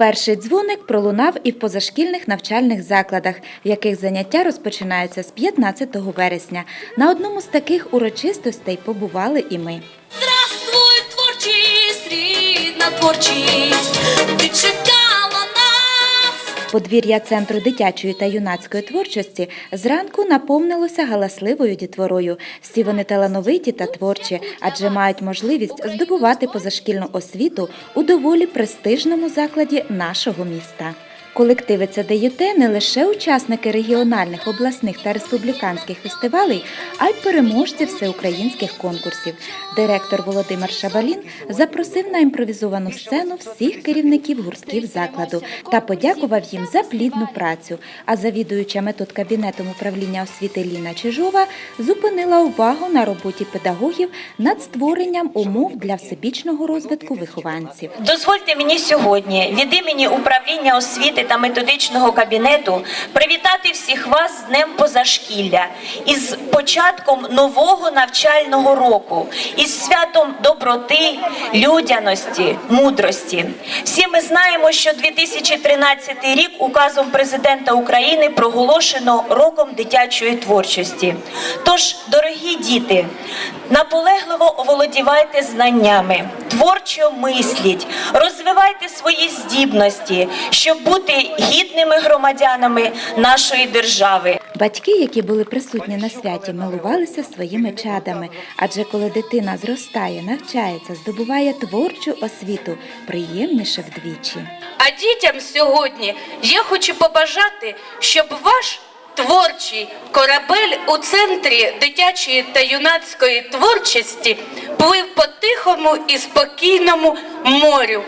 Перший дзвоник пролунав і в позашкільних навчальних закладах, в яких заняття розпочинаються з 15 вересня. На одному з таких урочистостей побували і ми. Здравствуй, творчість, рідна творчість. Подвір'я центру дитячої та юнацької творчості зранку наповнилося галасливою дітворою. Всі вони талановиті та творчі, адже мають можливість здобувати позашкільну освіту у доволі престижному закладі нашого міста. Колективи ЦДЮТ не лише учасники регіональних, обласних та республіканських фестивалей, а й переможці всеукраїнських конкурсів. Директор Володимир Шабалін запросив на імпровізовану сцену всіх керівників гуртків закладу та подякував їм за плідну працю. А завідуюча метод кабінетом управління освіти Ліна Чижова зупинила увагу на роботі педагогів над створенням умов для всебічного розвитку вихованців. Дозвольте мені сьогодні від імені управління освіти та методичного кабінету привітати всіх вас з Днем Позашкілля із початком нового навчального року, із святом доброти, людяності, мудрості. Всі ми знаємо, що 2013 рік указом президента України проголошено роком дитячої творчості. Тож, дорогі діти, наполегливо оволодівайте знаннями, творчо мисліть, розвивайте свої здібності, щоб бути гідними громадянами нашої держави. Батьки, які були присутні на святі, милувалися своїми чадами. Адже коли дитина зростає, навчається, здобуває творчу освіту, приємніше вдвічі. А дітям сьогодні я хочу побажати, щоб ваш творчий корабель у центрі дитячої та юнацької творчості плив по тихому і спокійному морю.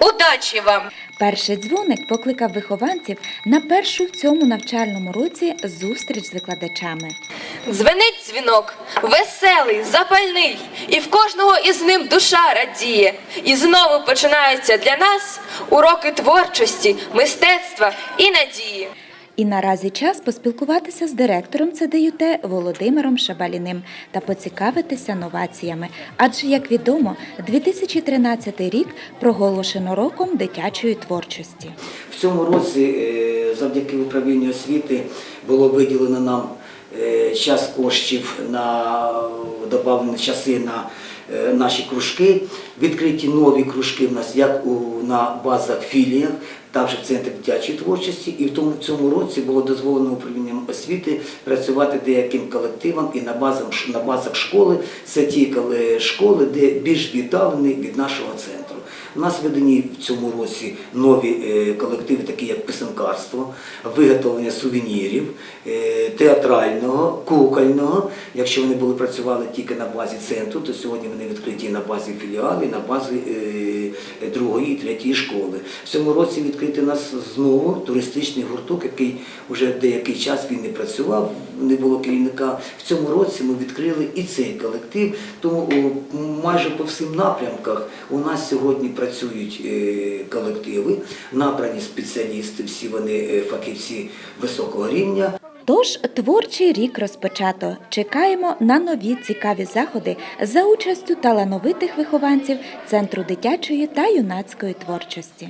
Удачі вам! Перший дзвоник покликав вихованців на першу в цьому навчальному році зустріч з викладачами. Дзвенить дзвінок, веселий, запальний, і в кожного із ним душа радіє. І знову починаються для нас уроки творчості, мистецтва і надії. І наразі час поспілкуватися з директором ЦДЮТ Володимиром Шабаліним та поцікавитися новаціями. Адже, як відомо, 2013 рік проголошено роком дитячої творчості. В цьому році е, завдяки управлінню освіти було виділено нам е, час коштів на додавлені часи на е, наші кружки. Відкриті нові кружки в нас як у, на базах філіях, також в центрі дитячої творчості. І в тому цьому році було дозволено управлінням освіти працювати деяким колективам і на базах, на базах школи. Це ті школи, де більш віддалені від нашого центру. У нас введені в цьому році нові е, колективи, такі як писанкарство, виготовлення сувенірів, е, театрального, кукольного. Якщо вони були працювали тільки на базі центру, то сьогодні вони відкриті на базі філіалу, на базі е, другої і третьої школи. В цьому році відкритий нас знову туристичний гурток, який вже деякий час він не працював, не було керівника. В цьому році ми відкрили і цей колектив. Тому майже по всім напрямках у нас сьогодні працюють е, колективи, набрані спеціалісти, всі вони е, фахівці високого рівня. Тож творчий рік розпочато. Чекаємо на нові цікаві заходи за участю талановитих вихованців Центру дитячої та юнацької творчості.